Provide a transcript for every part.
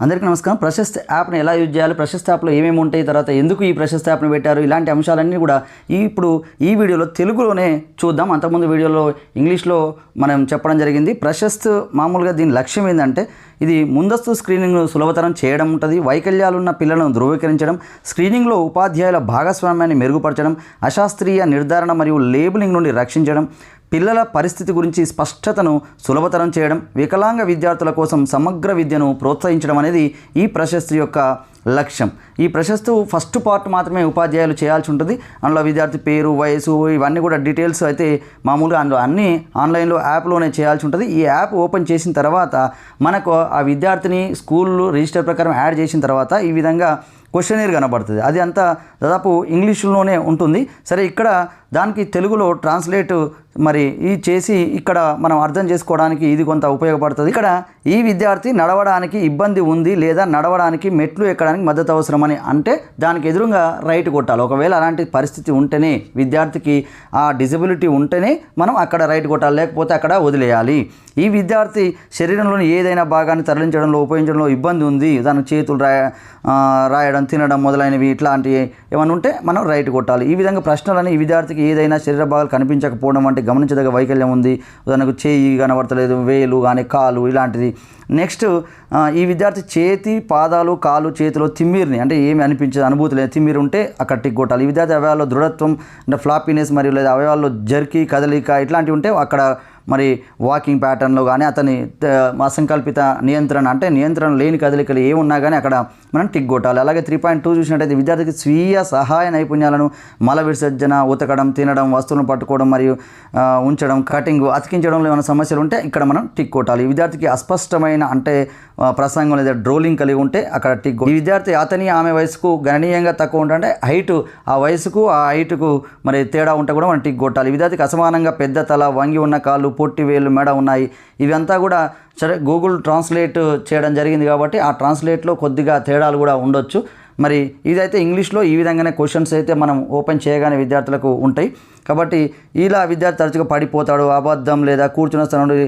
అందరికీ నమస్కారం. ప్రశస్త యాప్ని ఎలా యూజ్ చేయాలి ప్రశస్త యాప్లో ఏమేమి ఉంటాయి తర్వాత ఎందుకు ఈ ప్రశస్త యాప్ని పెట్టారు ఇలాంటి అంశాలన్నీ కూడా ఈ ఇప్పుడు ఈ వీడియోలో తెలుగులోనే చూద్దాం. అంతకుముందు వీడియోలో ఇంగ్లీష్లో మనం చెప్పడం జరిగింది. ప్రశస్త్ మామూలుగా దీని లక్ష్యం ఏంటంటే ఇది ముందస్తు స్క్రీనింగ్ను సులభతరం చేయడం ఉంటుంది వైకల్యాలున్న పిల్లలను ధృవీకరించడం స్క్రీనింగ్లో ఉపాధ్యాయుల భాగస్వామ్యాన్ని మెరుగుపరచడం అశాస్త్రీయ నిర్ధారణ మరియు లేబులింగ్ నుండి రక్షించడం పిల్లల పరిస్థితి గురించి స్పష్టతను సులభతరం చేయడం వికలాంగ విద్యార్థుల కోసం సమగ్ర విద్యను ప్రోత్సహించడం అనేది ఈ ప్రశస్తి యొక్క లక్ష్యం. ఈ ప్రశస్తు ఫస్ట్ పార్ట్ మాత్రమే ఉపాధ్యాయులు చేయాల్సి ఉంటుంది. అందులో విద్యార్థి పేరు వయసు ఇవన్నీ కూడా డీటెయిల్స్ అయితే మామూలుగా అందులో అన్నీ ఆన్లైన్లో యాప్లోనే చేయాల్సి ఉంటుంది. ఈ యాప్ ఓపెన్ చేసిన తర్వాత మనకు ఆ విద్యార్థిని స్కూల్లో రిజిస్టర్ ప్రకారం యాడ్ చేసిన తర్వాత ఈ విధంగా క్వశ్చనీర్ కనబడుతుంది. అది అంతా దాదాపు ఇంగ్లీషులోనే ఉంటుంది. సరే ఇక్కడ దానికి తెలుగులో ట్రాన్స్లేట్ మరి ఈ చేసి ఇక్కడ మనం అర్థం చేసుకోవడానికి ఇది కొంత ఉపయోగపడుతుంది. ఇక్కడ ఈ విద్యార్థి నడవడానికి ఇబ్బంది ఉంది లేదా నడవడానికి మెట్లు ఎక్కడానికి మద్దతు అవసరమని అంటే దానికి ఎదురుగా రైట్ కొట్టాలి. ఒకవేళ అలాంటి పరిస్థితి ఉంటేనే విద్యార్థికి ఆ డిజబిలిటీ ఉంటేనే మనం అక్కడ రైట్ కొట్టాలి లేకపోతే అక్కడ వదిలేయాలి. ఈ విద్యార్థి శరీరంలోని ఏదైనా భాగాన్ని తరలించడంలో ఉపయోగించడంలో ఇబ్బంది ఉంది. దాని చేతులు రాయ రాయడం తినడం మొదలైనవి ఇట్లాంటివి ఏమైనా ఉంటే మనం రైట్ కొట్టాలి. ఈ విధంగా ప్రశ్నలని ఈ విద్యార్థికి ఏదైనా శరీర భాగాలు కనిపించకపోవడం వంటి గమనించదగ్గ వైకల్యం ఉంది. ఉదాహరణకు చేయి కనబడతలేదు వేలు కానీ కాలు ఇలాంటిది. నెక్స్ట్ ఈ విద్యార్థి చేతి పాదాలు కాలు చేతిలో తిమ్మిరిని అంటే ఏమి అనిపించదు అనుభూతి లేదు తిమ్మిరి ఉంటే అక్కడ టిక్ కొట్టాలి. ఈ విద్యార్థి అవయవాల్లో దృఢత్వం అంటే ఫ్లాపీనెస్ మరియు లేదా అవయవాల్లో జర్కీ కదలిక ఇట్లాంటివి ఉంటే అక్కడ మరి వాకింగ్ ప్యాటర్న్లో కానీ అతని అసంకల్పిత నియంత్రణ అంటే నియంత్రణ లేని కదలికలు ఏమున్నా కానీ అక్కడ మనం టిక్ కొట్టాలి. అలాగే త్రీ పాయింట్ టూ చూసినట్టయితే విద్యార్థికి స్వీయ సహాయ నైపుణ్యాలను మల విసర్జన ఉతకడం తినడం వస్తువులను పట్టుకోవడం మరియు ఉంచడం కటింగ్ అతికించడంలో ఏమైనా సమస్యలు ఉంటే ఇక్కడ మనం టిక్ కొట్టాలి. విద్యార్థికి అస్పష్టమైన అంటే ప్రసంగం లేదా డ్రోలింగ్ కలిగి ఉంటే అక్కడ టిక్ ఈ విద్యార్థి అతని ఆమె వయసుకు గణనీయంగా తక్కువ ఉంటే హైట్ ఆ వయసుకు ఆ హైట్కు మరి తేడా ఉంటే కూడా మనం టిక్ కొట్టాలి. ఈ విద్యార్థికి అసమానంగా పెద్ద తల వంగి ఉన్న కాళ్ళు పొట్టి వేలు మెడ ఉన్నాయి. ఇవంతా కూడా సరే గూగుల్ ట్రాన్స్లేట్ చేయడం జరిగింది కాబట్టి ఆ ట్రాన్స్లేట్లో కొద్దిగా తేడాలు కూడా ఉండొచ్చు. మరి ఇదైతే ఇంగ్లీష్లో ఈ విధంగానే క్వశ్చన్స్ అయితే మనం ఓపెన్ చేయగానే విద్యార్థులకు ఉంటాయి. కాబట్టి ఇలా విద్యార్థి తరచుగా పడిపోతాడు అబద్ధం లేదా కూర్చున్న స్థలం నుండి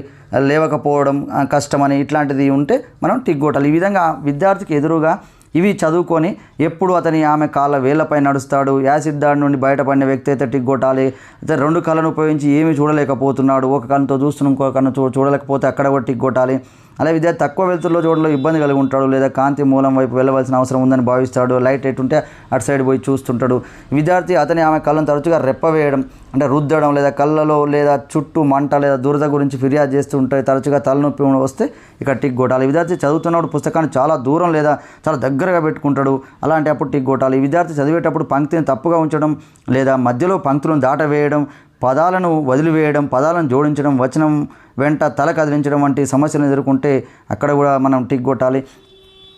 లేవకపోవడం కష్టమని ఇట్లాంటిది ఉంటే మనం టిక్ కొట్టాలి ఈ విధంగా విద్యార్థికి ఎదురుగా ఇవి చదువుకొని ఎప్పుడు అతని ఆమె కాళ్ళ వేళ్ళపై నడుస్తాడు యాసిడ్ దాడి నుండి బయటపడిన వ్యక్తి అయితే టిగ్గొట్టాలి. అయితే రెండు కళ్ళను ఉపయోగించి ఏమీ చూడలేకపోతున్నాడు. ఒక కన్నుతో చూస్తున్న ఇంకో కన్ను చూడలేకపోతే అక్కడ కూడా టిగ్గొట్టాలి. అలా అలాగే విద్యార్థి తక్కువ వెలుతురులో చూడలో ఇబ్బంది కలిగి ఉంటాడు లేదా కాంతి మూలం వైపు వెళ్ళవలసిన అవసరం ఉందని భావిస్తాడు. లైట్ ఎటుంటే అటు సైడ్ పోయి చూస్తుంటాడు. విద్యార్థి అతని ఆమె కళ్ళను తరచుగా రెప్పవేయడం అంటే రుద్దడం లేదా కళ్ళలో లేదా చుట్టూ మంట లేదా దురద గురించి ఫిర్యాదు చేస్తూ ఉంటాయి. తరచుగా తలనొప్పి వస్తే ఇక టిక్ కొట్టాలి. విద్యార్థి చదువుతున్నప్పుడు పుస్తకాన్ని చాలా దూరం లేదా చాలా దగ్గరగా పెట్టుకుంటాడు. అలాంటి అప్పుడు టిక్ కొట్టాలి. విద్యార్థి చదివేటప్పుడు పంక్తిని తప్పుగా ఉంచడం లేదా మధ్యలో పంక్తులను దాటవేయడం పదాలను వదిలివేయడం పదాలను జోడించడం వచనం వెంట తల కదిలించడం వంటి సమస్యలను ఎదుర్కొంటే అక్కడ కూడా మనం టిక్ కొట్టాలి.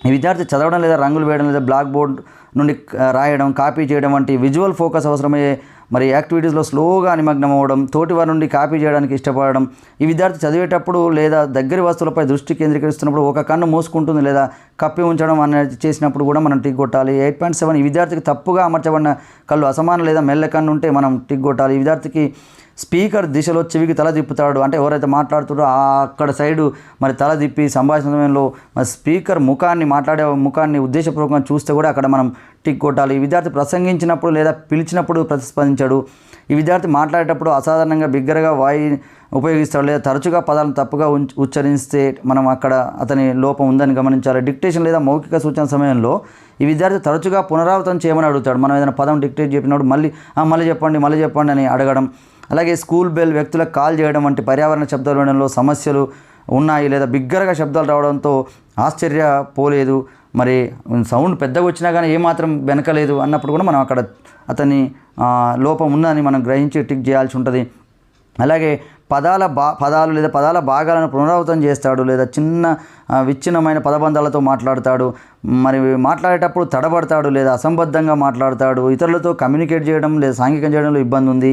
ఈ విద్యార్థి చదవడం లేదా రంగులు వేయడం లేదా బ్లాక్ బోర్డ్ నుండి రాయడం కాపీ చేయడం వంటి విజువల్ ఫోకస్ అవసరమయ్యే మరి యాక్టివిటీస్లో స్లోగా నిమగ్నం అవ్వడం తోటి వారి నుండి కాపీ చేయడానికి ఇష్టపడడం ఈ విద్యార్థి చదివేటప్పుడు లేదా దగ్గరి వస్తువులపై దృష్టి కేంద్రీకరిస్తున్నప్పుడు ఒక కన్ను మూసుకుంటుంది లేదా కప్పి ఉంచడం అనేది చేసినప్పుడు కూడా మనం టిక్ కొట్టాలి. ఎయిట్ పాయింట్ సెవెన్ ఈ విద్యార్థికి తప్పుగా అమర్చబడిన కళ్ళు అసమానం లేదా మెల్ల కన్ను ఉంటే మనం టిక్ కొట్టాలి. ఈ విద్యార్థికి స్పీకర్ దిశలో చెవికి తల తిప్పుతాడు. అంటే ఎవరైతే మాట్లాడుతారో అక్కడ సైడు మరి తల తిప్పి సంభాషణ సమయంలో మరి స్పీకర్ ముఖాన్ని మాట్లాడే ముఖాన్ని ఉద్దేశపూర్వకంగా చూస్తే కూడా అక్కడ మనం టిక్ కొట్టాలి. ఈ విద్యార్థి ప్రసంగించినప్పుడు లేదా పిలిచినప్పుడు ప్రతిస్పందించాడు. ఈ విద్యార్థి మాట్లాడేటప్పుడు అసాధారణంగా బిగ్గరగా వాయి ఉపయోగిస్తాడు లేదా తరచుగా పదాలను తప్పుగా ఉచ్చరిస్తే మనం అక్కడ అతని లోపం ఉందని గమనించాలి. డిక్టేషన్ లేదా మౌఖిక సూచన సమయంలో ఈ విద్యార్థి తరచుగా పునరావృతం చేయమని అడుగుతాడు. మనం ఏదైనా పదం డిక్టేట్ చెప్పినప్పుడు మళ్ళీ "ఆ, మళ్ళీ చెప్పండి మళ్ళీ చెప్పండి అని అడగడం. అలాగే స్కూల్ బెల్ వ్యక్తులకు కాల్ చేయడం వంటి పర్యావరణ శబ్దాలు వినడంలో సమస్యలు ఉన్నాయి లేదా బిగ్గరగా శబ్దాలు రావడంతో ఆశ్చర్యపోలేదు మరి సౌండ్ పెద్దగా వచ్చినా కానీ ఏమాత్రం వెనకలేదు అన్నప్పుడు కూడా మనం అక్కడ అతని లోపం ఉందని మనం గ్రహించి టిక్ చేయాల్సి ఉంటుంది. అలాగే పదాల బా పదాలు లేదా పదాల భాగాలను పునరావృతం చేస్తాడు లేదా చిన్న విచ్ఛిన్నమైన పదబంధాలతో మాట్లాడతాడు. మరి మాట్లాడేటప్పుడు తడబడతాడు లేదా అసంబద్ధంగా మాట్లాడతాడు. ఇతరులతో కమ్యూనికేట్ చేయడం లేదా సాంఘికం చేయడంలో ఇబ్బంది ఉంది.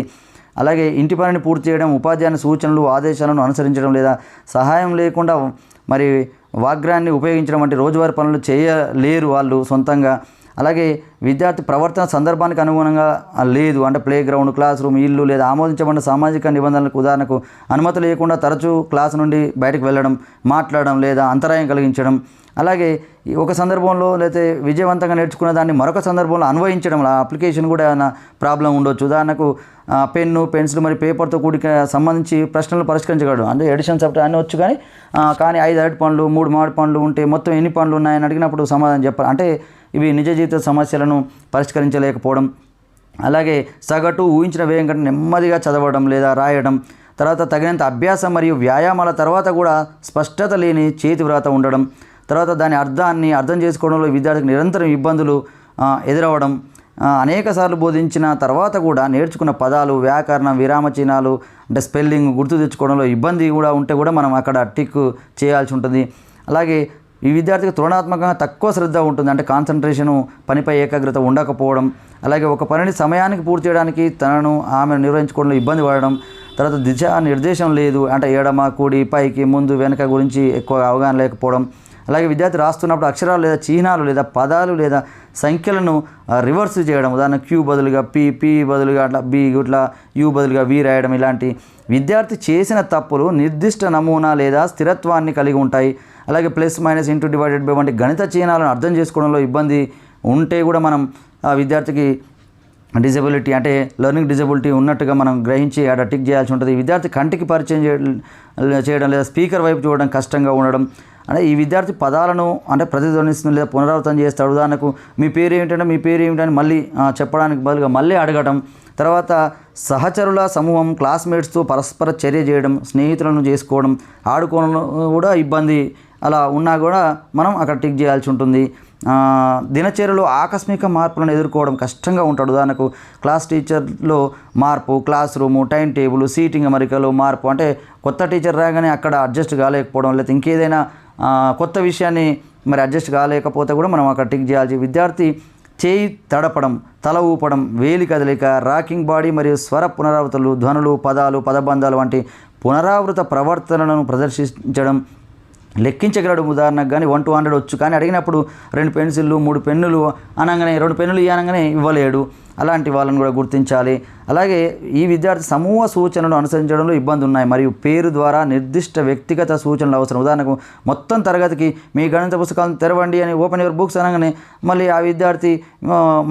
అలాగే ఇంటి పనిని పూర్తి చేయడం ఉపాధ్యాయుని సూచనలు ఆదేశాలను అనుసరించడం లేదా సహాయం లేకుండా మరి వాగ్రాన్ని ఉపయోగించడం వంటి రోజువారీ పనులు చేయలేరు వాళ్ళు సొంతంగా. అలాగే విద్యార్థి ప్రవర్తన సందర్భానికి అనుగుణంగా లేదు అంటే ప్లే గ్రౌండ్ క్లాస్ రూమ్ ఇల్లు లేదా ఆమోదించబడిన సామాజిక నిబంధనలకు ఉదాహరణకు అనుమతి లేకుండా తరచూ క్లాస్ నుండి బయటకు వెళ్ళడం మాట్లాడడం లేదా అంతరాయం కలిగించడం. అలాగే ఈ ఒక సందర్భంలో లేకపోతే విజయవంతంగా నేర్చుకున్న దాన్ని మరొక సందర్భంలో అన్వయించడం అప్లికేషన్ కూడా ఏమైనా ప్రాబ్లం ఉండొచ్చు. ఉదాహరణకు పెన్ను పెన్సిల్ మరి పేపర్తో కూడిక సంబంధించి ప్రశ్నలు పరిష్కరించగలడు. అంటే ఎడిషన్ సాఫ్ట్వేర్ అన్నీ వచ్చు కానీ కానీ ఐదు అరటి పండ్లు మూడు మామిడి పండ్లు ఉంటే మొత్తం ఎన్ని పండ్లు ఉన్నాయని అడిగినప్పుడు సమాధానం చెప్పాలి. అంటే ఇవి నిజ జీవిత సమస్యలను పరిష్కరించలేకపోవడం అలాగే సగటు ఊహించిన వ్యయం కంటే నెమ్మదిగా చదవడం లేదా రాయడం తర్వాత తగినంత అభ్యాసం మరియు వ్యాయామాల తర్వాత కూడా స్పష్టత లేని చేతి వ్రాత ఉండడం తర్వాత దాని అర్థాన్ని అర్థం చేసుకోవడంలో విద్యార్థికి నిరంతరం ఇబ్బందులు ఎదురవ్వడం అనేకసార్లు బోధించిన తర్వాత కూడా నేర్చుకున్న పదాలు వ్యాకరణం విరామ చిహ్నాలు అంటే స్పెల్లింగ్ గుర్తు తెచ్చుకోవడంలో ఇబ్బంది కూడా ఉంటే కూడా మనం అక్కడ టిక్ చేయాల్సి ఉంటుంది. అలాగే ఈ విద్యార్థికి తులనాత్మకంగా తక్కువ శ్రద్ధ ఉంటుంది. అంటే కాన్సన్ట్రేషను పనిపై ఏకాగ్రత ఉండకపోవడం అలాగే ఒక పనిని సమయానికి పూర్తి చేయడానికి తనను ఆమెను నిర్వహించుకోవడంలో ఇబ్బంది పడడం తర్వాత దిశ నిర్దేశం లేదు అంటే ఎడమ కూడి పైకి ముందు వెనక గురించి ఎక్కువ అవగాహన లేకపోవడం అలాగే విద్యార్థి రాస్తున్నప్పుడు అక్షరాలు లేదా చిహ్నాలు లేదా పదాలు లేదా సంఖ్యలను రివర్స్ చేయడం. ఉదాహరణ క్యూ బదులుగా పి పి బదులుగా అట్లా బి ఇట్లా యూ బదులుగా వి రాయడం ఇలాంటి విద్యార్థి చేసిన తప్పులు నిర్దిష్ట నమూనా లేదా స్థిరత్వాన్ని కలిగి ఉంటాయి. అలాగే plus minus into divided by వంటి గణిత చిహ్నాలను అర్థం చేసుకోవడంలో ఇబ్బంది ఉంటే కూడా మనం ఆ విద్యార్థికి డిజబిలిటీ అంటే లెర్నింగ్ డిజబిలిటీ ఉన్నట్టుగా మనం గ్రహించి ఆడ టిక్ చేయాల్సి ఉంటుంది. విద్యార్థి కంటికి పరిచయం చేయడం చేయడం లేదా స్పీకర్ వైపు చూడడం కష్టంగా ఉండడం అంటే ఈ విద్యార్థి పదాలను అంటే ప్రతిధ్వనిస్తుంది లేదా పునరావృతం చేస్తాడు. ఉదాహరణకు మీ పేరు ఏమిటంటే మీ పేరు ఏమిటని మళ్ళీ చెప్పడానికి బదులుగా మళ్ళీ అడగటం. తర్వాత సహచరుల సమూహం క్లాస్మేట్స్తో పరస్పర చర్య చేయడం స్నేహితులను చేసుకోవడం ఆడుకోవడం కూడా ఇబ్బంది అలా ఉన్నా కూడా మనం అక్కడ టిక్ చేయాల్సి ఉంటుంది. దినచర్యలో ఆకస్మిక మార్పులను ఎదుర్కోవడం కష్టంగా ఉంటాడు. ఉదాహరణకు క్లాస్ టీచర్లో మార్పు class room time table seating అమరికలో మార్పు అంటే కొత్త టీచర్ రాగానే అక్కడ అడ్జస్ట్ కాలేకపోవడం లేకపోతే ఇంకేదైనా కొత్త విషయాన్ని మరి అడ్జస్ట్ కాలేకపోతే కూడా మనం అక్కడ టిక్ చేయాల్సి విద్యార్థి చేయి తడపడం తల ఊపడం వేలి కదలిక రాకింగ్ బాడీ మరియు స్వర పునరావృతలు ధ్వనులు పదాలు పదబంధాలు వంటి పునరావృత ప్రవర్తనలను ప్రదర్శించడం లెక్కించగలడు ఉదాహరణకు కానీ వన్ టూ హండ్రెడ్ వచ్చు. కానీ అడిగినప్పుడు రెండు పెన్సిళ్ళు మూడు పెన్నులు అనగానే రెండు పెన్నులు ఇవ్వనగానే ఇవ్వలేడు. అలాంటి వాళ్ళని కూడా గుర్తించాలి. అలాగే ఈ విద్యార్థి సమూహ సూచనలు అనుసరించడంలో ఇబ్బంది ఉన్నాయి. మరియు పేరు ద్వారా నిర్దిష్ట వ్యక్తిగత సూచనలు అవసరం. ఉదాహరణకు మొత్తం తరగతికి మీ గణిత పుస్తకాలను తెరవండి అని ఓపెన్ యువర్ బుక్స్ అనగానే మళ్ళీ ఆ విద్యార్థి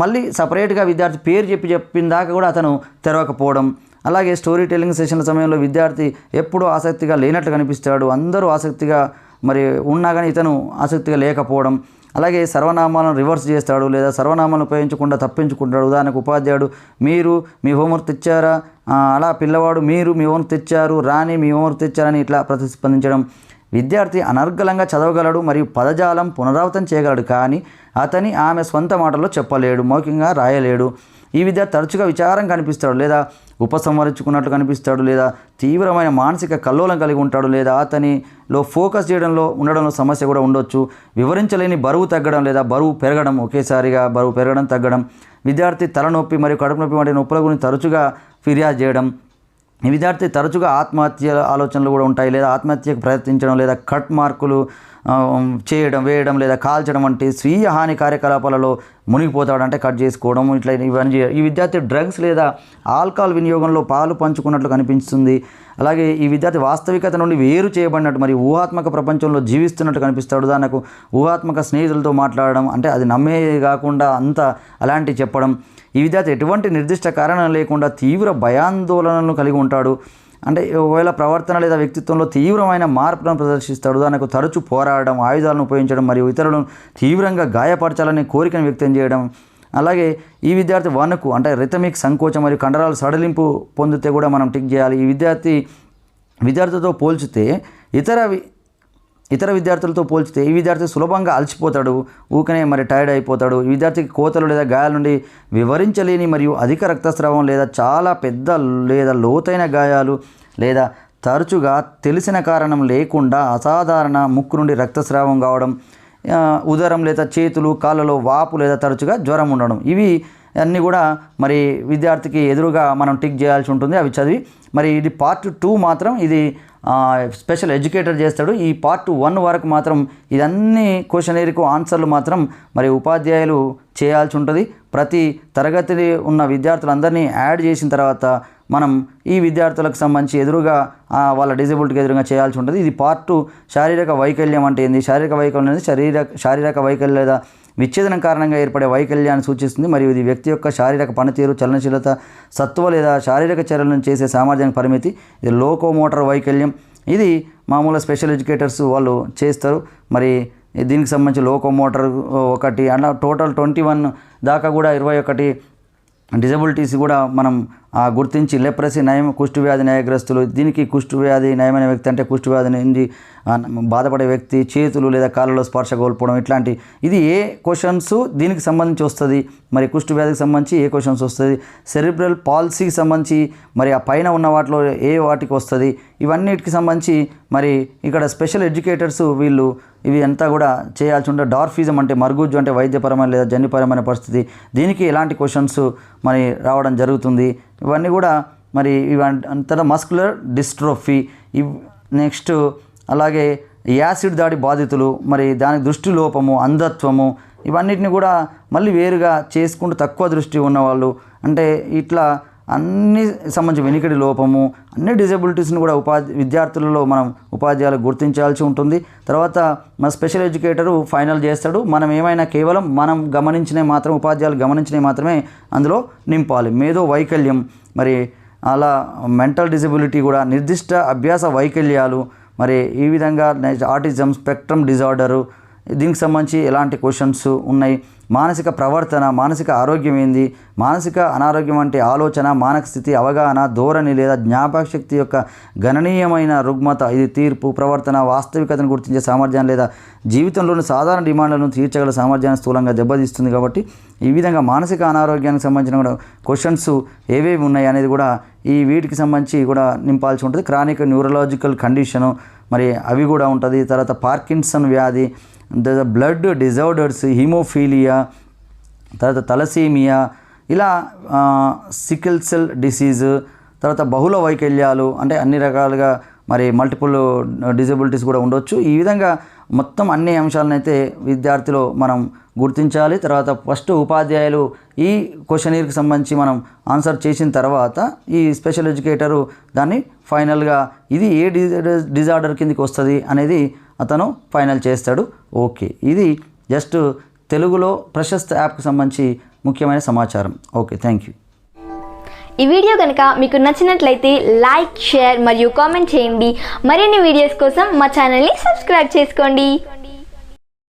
మళ్ళీ సపరేట్గా విద్యార్థి పేరు చెప్పి చెప్పిన దాకా కూడా అతను తెరవకపోవడం. అలాగే స్టోరీ టెల్లింగ్ సెషన్ల సమయంలో విద్యార్థి ఎప్పుడూ ఆసక్తిగా లేనట్లు కనిపిస్తాడు. అందరూ ఆసక్తిగా మరి ఉన్నా కానీ ఇతను ఆసక్తిగా లేకపోవడం అలాగే సర్వనామాలను రివర్స్ చేస్తాడు లేదా సర్వనామాలను ఉపయోగించకుండా తప్పించుకుంటాడు. ఉదాహరణకు ఉపాధ్యాయుడు మీరు మీ హోంవర్క్ తెచ్చారా? అలా పిల్లవాడు మీరు మీ హోంవర్క్ తెచ్చారు రాని మీ హోంవర్క్ తెచ్చారని ఇట్లా ప్రతిస్పందించడం. విద్యార్థి అనర్గళంగా చదవగలడు మరియు పదజాలం పునరావృతం చేయగలడు కానీ అతని ఆమె సొంత మాటల్లో చెప్పలేడు మౌఖికంగా రాయలేడు. ఈ విద్యార్థి తరచుగా విచారం కనిపిస్తాడు లేదా ఉపసంహరించుకున్నట్లు కనిపిస్తాడు లేదా తీవ్రమైన మానసిక కల్లోలం కలిగి ఉంటాడు లేదా అతనిలో ఫోకస్ చేయడంలో ఉండడంలో సమస్య కూడా ఉండొచ్చు. వివరించలేని బరువు తగ్గడం లేదా బరువు పెరగడం ఒకేసారిగా బరువు పెరగడం తగ్గడం విద్యార్థి తలనొప్పి మరియు కడుపు నొప్పి వంటి నొప్పుల గురించి తరచుగా ఫిర్యాదు చేయడం ఈ విద్యార్థి తరచుగా ఆత్మహత్య ఆలోచనలు కూడా ఉంటాయి లేదా ఆత్మహత్యకు ప్రయత్నించడం లేదా కట్ మార్కులు చేయడం వేయడం లేదా కాల్చడం వంటి స్వీయ హాని కార్యకలాపాలలో మునిగిపోతాడు అంటే కట్ చేసుకోవడం ఇట్లా ఇవన్నీ ఈ విద్యార్థి డ్రగ్స్ లేదా ఆల్కహాల్ వినియోగంలో పాలు పంచుకున్నట్లు కనిపిస్తుంది. అలాగే ఈ విద్యార్థి వాస్తవికత నుండి వేరు చేయబడినట్టు మరి ఊహాత్మక ప్రపంచంలో జీవిస్తున్నట్టు కనిపిస్తాడు. దానికి ఊహాత్మక స్నేహితులతో మాట్లాడడం అంటే అది నమ్మే కాకుండా అంత అలాంటివి చెప్పడం. ఈ విద్యార్థి ఎటువంటి నిర్దిష్ట కారణం లేకుండా తీవ్ర భయాందోళనలను కలిగి ఉంటాడు. అంటే ఒకవేళ ప్రవర్తన లేదా వ్యక్తిత్వంలో తీవ్రమైన మార్పులను ప్రదర్శిస్తాడు దానికి తరచు పోరాడడం ఆయుధాలను ఉపయోగించడం మరియు ఇతరులను తీవ్రంగా గాయపరచాలనే కోరికను వ్యక్తం చేయడం. అలాగే ఈ విద్యార్థి వణుకు అంటే రిథమిక్ సంకోచం మరియు కండరాలు సడలింపు పొందితే కూడా మనం టిక్ చేయాలి. ఈ విద్యార్థి విద్యార్థితో పోల్చితే ఇతర ఇతర విద్యార్థులతో పోల్చితే ఈ విద్యార్థి సులభంగా అలసిపోతాడు ఊకనే మరి టైర్డ్ అయిపోతాడు. ఈ విద్యార్థికి కోతలు లేదా గాయాల నుండి వివరించలేని మరియు అధిక రక్తస్రావం లేదా చాలా పెద్ద లేదా లోతైన గాయాలు లేదా తరచుగా తెలిసిన కారణం లేకుండా అసాధారణ ముక్కు నుండి రక్తస్రావం కావడం ఉదరం లేదా చేతులు కాళ్ళలో వాపు లేదా తరచుగా జ్వరం ఉండడం. ఇవి అన్నీ కూడా మరి విద్యార్థికి ఎదురుగా మనం టిక్ చేయాల్సి ఉంటుంది అవి చదివి. మరి ఇది పార్ట్ టూ మాత్రం ఇది స్పెషల్ ఎడ్యుకేటర్ చేస్తాడు. ఈ పార్ట్ వన్ వరకు మాత్రం ఇదన్నీ క్వశ్చనరీకు ఆన్సర్లు మాత్రం మరి ఉపాధ్యాయులు చేయాల్సి ఉంటుంది. ప్రతి తరగతి ఉన్న విద్యార్థులందరినీ యాడ్ చేసిన తర్వాత మనం ఈ విద్యార్థులకు సంబంధించి ఎదురుగా వాళ్ళ డిజబిలిటీకి ఎదురుగా చేయాల్సి ఉంటుంది. ఇది పార్ట్ టూ శారీరక వైకల్యం అంటే ఏంది? శారీరక వైకల్యం అనేది శారీరక శారీరక వైకల్యం లేదా విచ్ఛేదనం కారణంగా ఏర్పడే వైకల్యాన్ని సూచిస్తుంది. మరియు ఇది వ్యక్తి యొక్క శారీరక పనితీరు చలనశీలత సత్వ లేదా శారీరక చర్యలను చేసే సామర్థ్యానికి పరిమితి. ఇది లోకోమోటర్ వైకల్యం. ఇది మామూలుగా స్పెషల్ ఎడ్యుకేటర్స్ వాళ్ళు చేస్తారు. మరి దీనికి సంబంధించి లోకోమోటర్ ఒకటి అలా టోటల్ ట్వంటీ వన్ దాకా కూడా ఇరవై ఒకటి డిజబిలిటీస్ కూడా మనం గుర్తించి లెప్రసీ నయం కుష్ఠవ్యాధి నయగ్రస్తులు దీనికి కుష్ఠవ్యాధి నయమైన వ్యక్తి అంటే కుష్టు వ్యాధి నుండి బాధపడే వ్యక్తి చేతులు లేదా కాళ్ళలో స్పర్శ కోల్పోవడం ఇట్లాంటి. ఇది ఏ క్వశ్చన్స్ దీనికి సంబంధించి వస్తుంది? మరి కుష్టు వ్యాధికి సంబంధించి ఏ క్వశ్చన్స్ వస్తుంది? సెరిబ్రల్ పాలసీకి సంబంధించి మరి ఆ పైన ఉన్న వాటిలో ఏ వాటికి వస్తుంది? ఇవన్నిటికి సంబంధించి మరి ఇక్కడ స్పెషల్ ఎడ్యుకేటర్స్ వీళ్ళు ఇవి అంతా కూడా చేయాల్సి ఉంటే డార్ఫిజం అంటే మరుగుజ్జు అంటే వైద్యపరమైన లేదా జన్యుపరమైన పరిస్థితి. దీనికి ఎలాంటి క్వశ్చన్స్ మరి రావడం జరుగుతుంది? ఇవన్నీ కూడా మరి ఇవంతా మస్కులర్ డిస్ట్రోఫీ ఇవ్ నెక్స్ట్ అలాగే యాసిడ్ దాడి బాధితులు మరి దానికి దృష్టి లోపము అంధత్వము ఇవన్నిటిని కూడా మళ్ళీ వేరుగా చేసుకుంటూ తక్కువ దృష్టి ఉన్నవాళ్ళు. అంటే ఇట్లా అన్ని సంబంధించి వెనుకడి లోపము అన్ని డిజబిలిటీస్ని కూడా ఉపాధి విద్యార్థులలో మనం ఉపాధ్యాయులు గుర్తించాల్సి ఉంటుంది. తర్వాత మన స్పెషల్ ఎడ్యుకేటరు ఫైనల్ చేస్తాడు. మనం ఏమైనా కేవలం మనం గమనించిన మాత్రం ఉపాధ్యాయులు గమనించినవి మాత్రమే అందులో నింపాలి. మేధో వైకల్యం మరి అలా మెంటల్ డిజబిలిటీ కూడా నిర్దిష్ట అభ్యాస వైకల్యాలు మరి ఈ విధంగా ఆటిజం స్పెక్ట్రమ్ డిజార్డరు దీనికి సంబంధించి ఎలాంటి క్వశ్చన్స్ ఉన్నాయి మానసిక ప్రవర్తన మానసిక ఆరోగ్యం ఏంది? మానసిక అనారోగ్యం అంటే ఆలోచన మానసిక స్థితి అవగాహన ధోరణి లేదా జ్ఞాపక శక్తి యొక్క గణనీయమైన రుగ్మత. ఇది తీర్పు ప్రవర్తన వాస్తవికతను గుర్తించే సామర్థ్యం లేదా జీవితంలోని సాధారణ డిమాండ్లను తీర్చగల సామర్థ్యాన్ని స్థూలంగా దెబ్బతీస్తుంది కాబట్టి ఈ విధంగా మానసిక అనారోగ్యానికి సంబంధించిన కూడా క్వశ్చన్స్ ఏవేవి ఉన్నాయి అనేది కూడా ఈ వీటికి సంబంధించి కూడా నింపాల్సి ఉంటుంది. క్రానిక్ న్యూరలాజికల్ కండిషను మరి అవి కూడా ఉంటుంది. తర్వాత పార్కిన్సన్ వ్యాధి ద బ్లడ్ డిజార్డర్స్ హిమోఫీలియా తర్వాత తలసీమియా ఇలా సికిల్ సెల్ డిసీజ్ తర్వాత బహుళ వైకల్యాలు అంటే అన్ని రకాలుగా మరి మల్టిపుల్ డిజబిలిటీస్ uh, కూడా ఉండొచ్చు. ఈ విధంగా మొత్తం అన్ని అంశాలనైతే విద్యార్థులు విద్యార్థిలో మనం గుర్తించాలి. తర్వాత ఫస్ట్ ఉపాధ్యాయులు ఈ క్వశ్చనీర్కి సంబంధించి మనం ఆన్సర్ చేసిన తర్వాత ఈ స్పెషల్ ఎడ్యుకేటరు దాన్ని ఫైనల్గా ఇది ఏ డిజార్డర్ కిందకి వస్తుంది అనేది అతను ఫైనల్ చేస్తాడు. ఓకే. ఇది జస్ట్ తెలుగులో ప్రశస్త యాప్కి సంబంధించి ముఖ్యమైన సమాచారం. Okay thank you. ఈ వీడియో కనుక మీకు నచ్చినట్లయితే లైక్ షేర్ మరియు కామెంట్ చేయండి. మరిన్ని వీడియోస్ కోసం మా ఛానల్ని సబ్స్క్రైబ్ చేసుకోండి.